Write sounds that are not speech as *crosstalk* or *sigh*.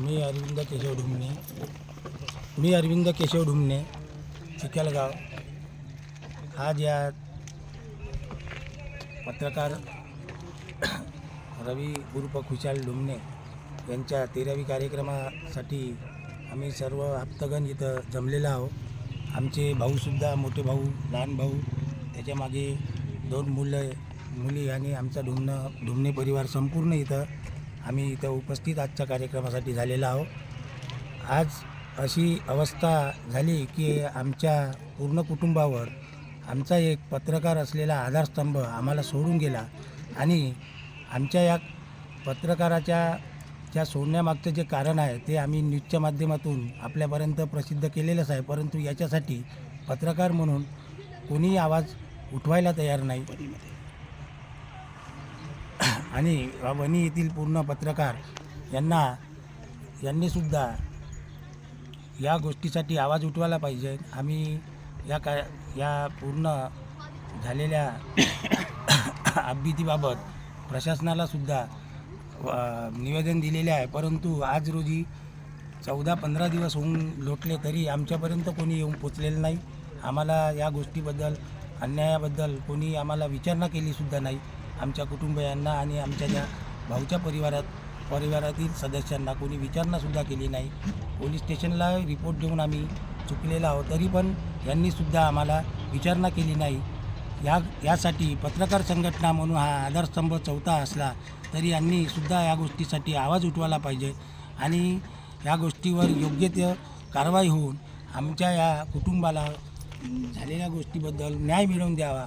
मी अरविंद केशव ढुमणे मी अरविंद केशव ढुमणे चिखलगाव. आज या पत्रकार रवी गुरुप खुशाल ढुमणे यांच्या तेरावी कार्यक्रमासाठी आम्ही सर्व आप्तगण इथं जमलेलो आहोत. आमचे भाऊसुद्धा मोठे भाऊ लहान भाऊ त्याच्यामागे दोन मुलं मुली आणि आमचा ढुमणं ढुमणे परिवार संपूर्ण इथं आम्ही इथं उपस्थित आजच्या कार्यक्रमासाठी झालेलो आहोत. आज अशी अवस्था झाली की आमच्या पूर्ण कुटुंबावर आमचा एक पत्रकार असलेला आधारस्तंभ आम्हाला सोडून गेला आणि आमच्या या पत्रकाराच्या ज्या सोडण्यामागचं जे कारण आहे ते आम्ही न्यूजच्या माध्यमातून आपल्यापर्यंत प्रसिद्ध केलेलंच आहे. परंतु याच्यासाठी पत्रकार म्हणून कोणीही आवाज उठवायला तयार नाही. आणि वणी येथील पूर्ण पत्रकार यांना यांनीसुद्धा या गोष्टीसाठी आवाज उठवायला पाहिजे. आम्ही या का या पूर्ण झालेल्या *coughs* अपघातीबाबत प्रशासनालासुद्धा निवेदन दिलेले आहे. परंतु आज रोजी चौदा पंधरा दिवस होऊन लोटले तरी आमच्यापर्यंत कोणी येऊन पोचलेलं नाही. आम्हाला या गोष्टीबद्दल अन्यायाबद्दल कोणी आम्हाला विचारणा केलीसुद्धा नाही. आमच्या कुटुंबियांना आणि आमच्या ज्या भाऊच्या परिवारात परिवारातील सदस्यांना कोणी विचारणासुद्धा केली नाही. पोलीस स्टेशनला रिपोर्ट देऊन आम्ही चुकलेलो आहोत. तरी पण यांनीसुद्धा आम्हाला विचारणा केली नाही. या यासाठी पत्रकार संघटना म्हणून हा आधारस्तंभ चौथा असला तरी यांनीसुद्धा या गोष्टीसाठी आवाज उठवायला पाहिजे आणि या गोष्टीवर योग्य ते कारवाई होऊन आमच्या या कुटुंबाला झालेल्या गोष्टीबद्दल न्याय मिळवून द्यावा.